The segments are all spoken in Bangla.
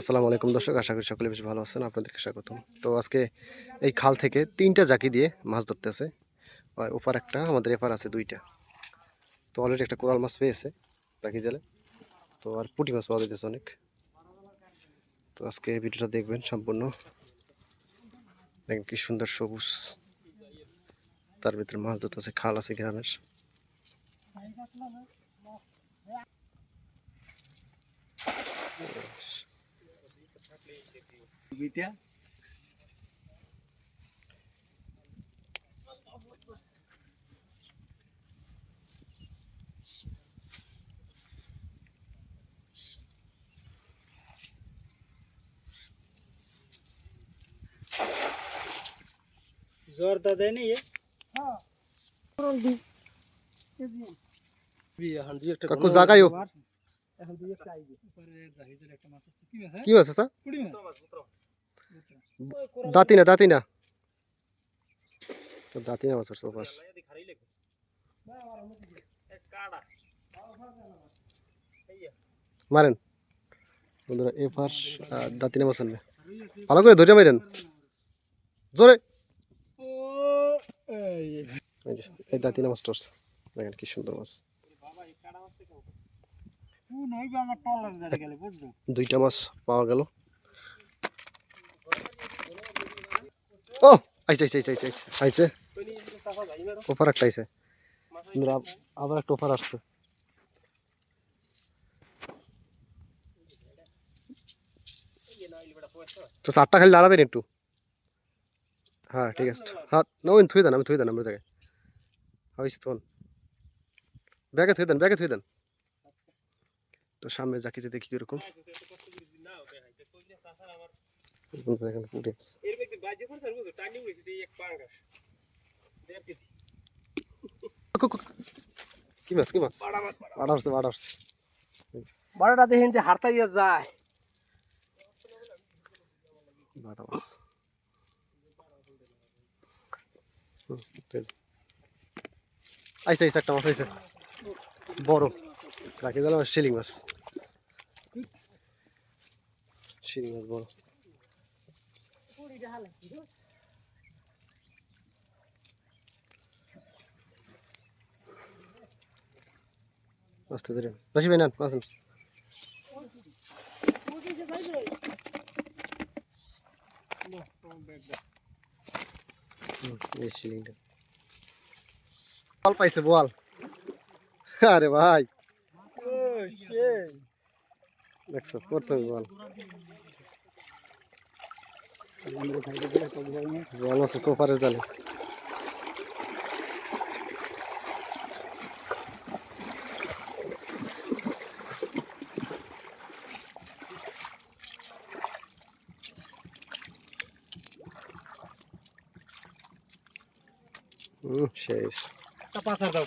আসসালামু আলাইকুম দর্শক আশা করি সকলে বেশ ভালো আছেন। আপনাদেরকে স্বাগতম। তো আজকে এই খাল থেকে তিনটা জাকি দিয়ে মাছ ধরতেছে। আর ওপার একটা আমাদের এপার আছে দুইটা। তো অলরেডি একটা কোরাল মাছ পেয়েছে জাকি জালে। তো আর পুঁটি মাছ পাওয়া যাইতেছে অনেক। তো আজকে ভিডিওটা দেখবেন সম্পূর্ণ। দেখেন কি সুন্দর সবুজ। তার ভিতরে মাছ ধরতেছে খাল আছে গ্রামের। জোরদা দেয় নি এ কাকু জাগাইও মাছ কি মাছ আছে? দাঁতি না দাঁতি না তো দাঁতি না মাছ আছে মারেন। বন্ধুরা এপার আহ, দাঁতি না মাছ আনবে। ভালো করে ধরে মারেন জোরে। এই দাঁতি না উঠছে। দেখেন কি সুন্দর মাছ দুইটা মাছ পাওয়া গেল। ও আইছে আইছে আইছে আইছে আইছে। ওপার একটা আব- আবার একটা ওপার আসছে। তো চারটা খালি লাড়া দেন একটু। হ্যাঁ ঠিক আছে। হ্যাঁ না থুই দেন আমি থুই দেন আমার জায়গায়। হয়েছে তখন ব্যাগে থুই দেন ব্যাগে থুই দেন তো সামনে জাকিতে দেখি কীরকম। দেখেন পুটে কি মাছ কি মাছ? বাড়া আসছে বাড়া আসছে বড়টা দেখেন যে হারতা গিয়ে যায়। বাটা মাছ। আইছে আইছে একটা মাছ আইছে। বড়। রাখি দিলাম শিলিং মাছ। শিলিং মাছ বড়। আস্তে ধরে ভাই নেন আসুন এই পাইছে, বল। আরে ভাই ও সেই দেখছ প্রথমে বল বল আছে সোফারে জালে হুম শেষ একটা পাচার দাও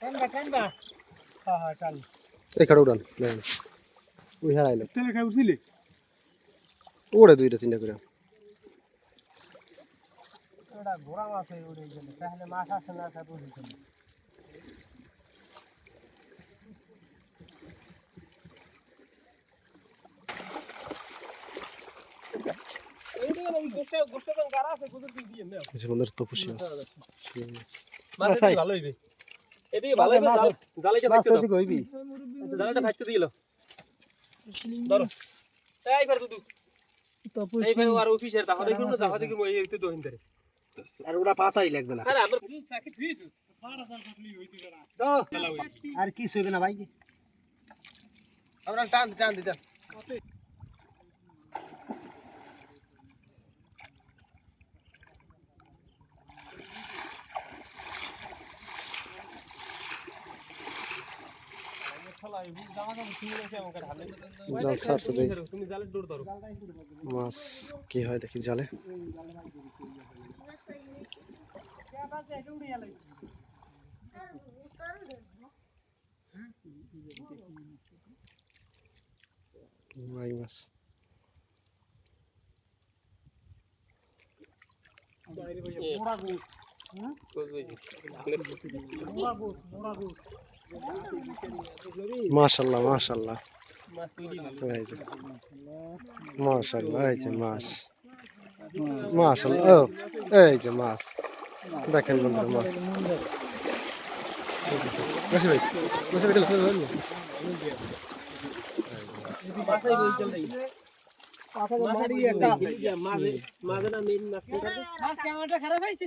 টানবা টানবা হ্যাঁ হ্যাঁ টান এই খাড়া উড়ান নেন ওই হারাইলো তেলে খাই উছিলি ওড়ে দুইটা চিন্তা করে ওটা ঘোড়া মাছ হয়ে উড়ে গেল তাহলে মাছ আছে না আছে বুঝি তো তপস্যা আছে শিলিং মাছ। ভালো হইবে এদিকে ভালো জাল জালাইটা মাছ ফাইতে তো দাও। জালাইটা ফাইতে দিল। ধরো। এই দুদু। এই আর অফিসের দাও দেখুন না দাও দেখুন এই তো দহিন ধরে আর ওটা পাতাই লাগবে না। আরে আমরা সাকি ধুইছো তো আর কি না ভাই। আমরা টান টান দিতে জাল ছাড়ছে দেই মাছ কি হয় দেখি জালে। মাই মাছ। মোড়া গোস মোড়া গোস মোড়া গোস। মাশাল্লাহ মাশাল্লাহ মাশাল্লাহ এই যে মাছ মাশাল্লাহ ও এই যে মাছ দেখেন বন্ধুরা মাছ বসে ভাই বসে খারাপ হয়েছে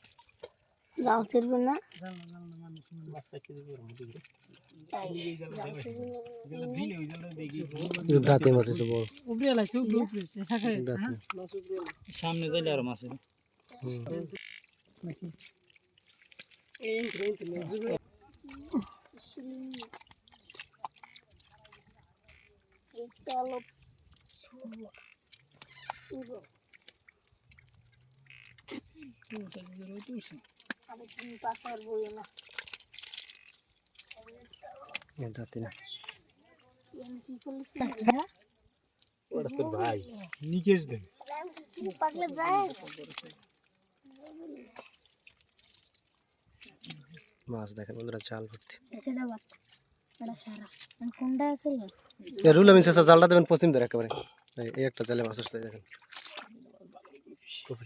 জাল ওর মধ্যে দাঁতে মাছ আছে বড়। উপরে লাইছে উপরে সামনে যাইলে আর মাছ di pasar boyo na মাছ দেখেন, বন্ধুরা ভর্তি। রুল আমিন চাচা জালটা দেবেন পশ্চিম ধরে একেবারে। এই একটা জালে মাছ আসছে দেখেন। কপি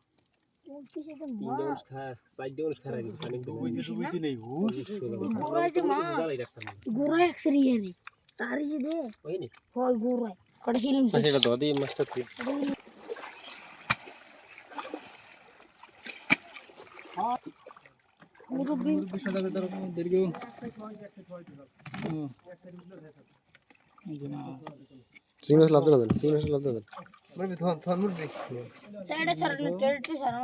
Kisah itu তিনটা mah. మరి మీ తొందర సరే సరే సరే